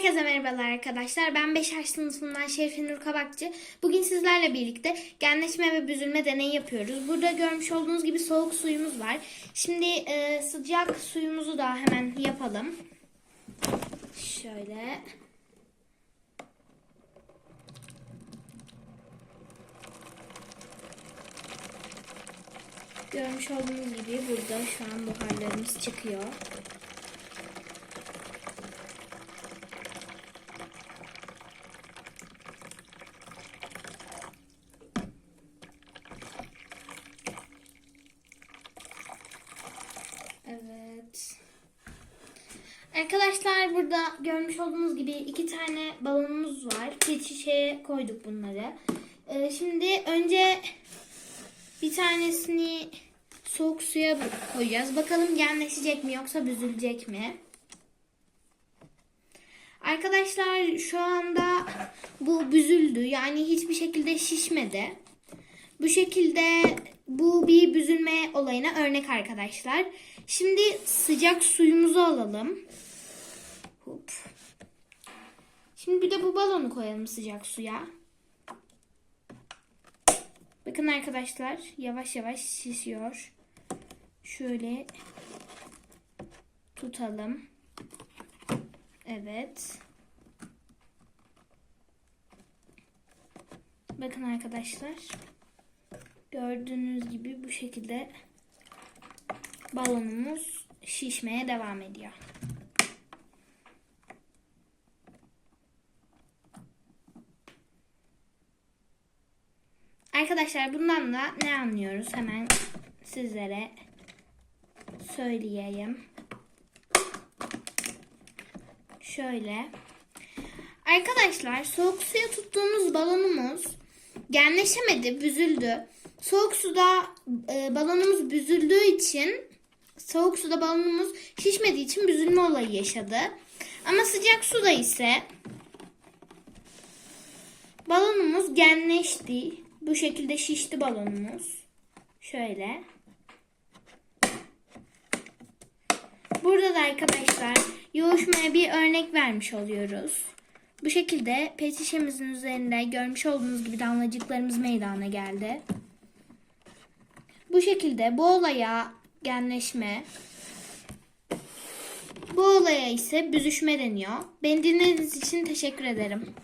Herkese merhabalar arkadaşlar. Ben 5 yaş sınıfından Şerife Nur Kabakçı. Bugün sizlerle birlikte genleşme ve büzülme deneyi yapıyoruz. Burada görmüş olduğunuz gibi soğuk suyumuz var. Şimdi e, sıcak suyumuzu da hemen yapalım. Şöyle. Görmüş olduğunuz gibi burada şu an buharlarımız çıkıyor. Evet. Arkadaşlar burada görmüş olduğunuz gibi iki tane balonumuz var. Bir şişeye koyduk bunları. Ee, şimdi önce bir tanesini soğuk suya koyacağız. Bakalım genleşecek mi yoksa büzülecek mi? Arkadaşlar şu anda bu büzüldü. Yani hiçbir şekilde şişmedi. Bu şekilde bu bir büzülme olayına örnek arkadaşlar. Şimdi sıcak suyumuzu alalım. Hop. Şimdi bir de bu balonu koyalım sıcak suya. Bakın arkadaşlar yavaş yavaş şişiyor. Şöyle tutalım. Evet. Bakın arkadaşlar. Gördüğünüz gibi bu şekilde balonumuz şişmeye devam ediyor. Arkadaşlar bundan da ne anlıyoruz hemen sizlere söyleyeyim. Şöyle. Arkadaşlar soğuk suya tuttuğumuz balonumuz genleşemedi, büzüldü. Soğuk suda e, balonumuz büzüldüğü için soğuk suda balonumuz şişmediği için büzülme olayı yaşadı. Ama sıcak suda ise balonumuz genleşti. Bu şekilde şişti balonumuz. Şöyle. Burada da arkadaşlar yoğuşmaya bir örnek vermiş oluyoruz. Bu şekilde pet şişemizin üzerinde görmüş olduğunuz gibi damlacıklarımız meydana geldi. Bu şekilde bu olaya genleşme, bu olaya ise büzüşme deniyor. Beni dinlediğiniz için teşekkür ederim.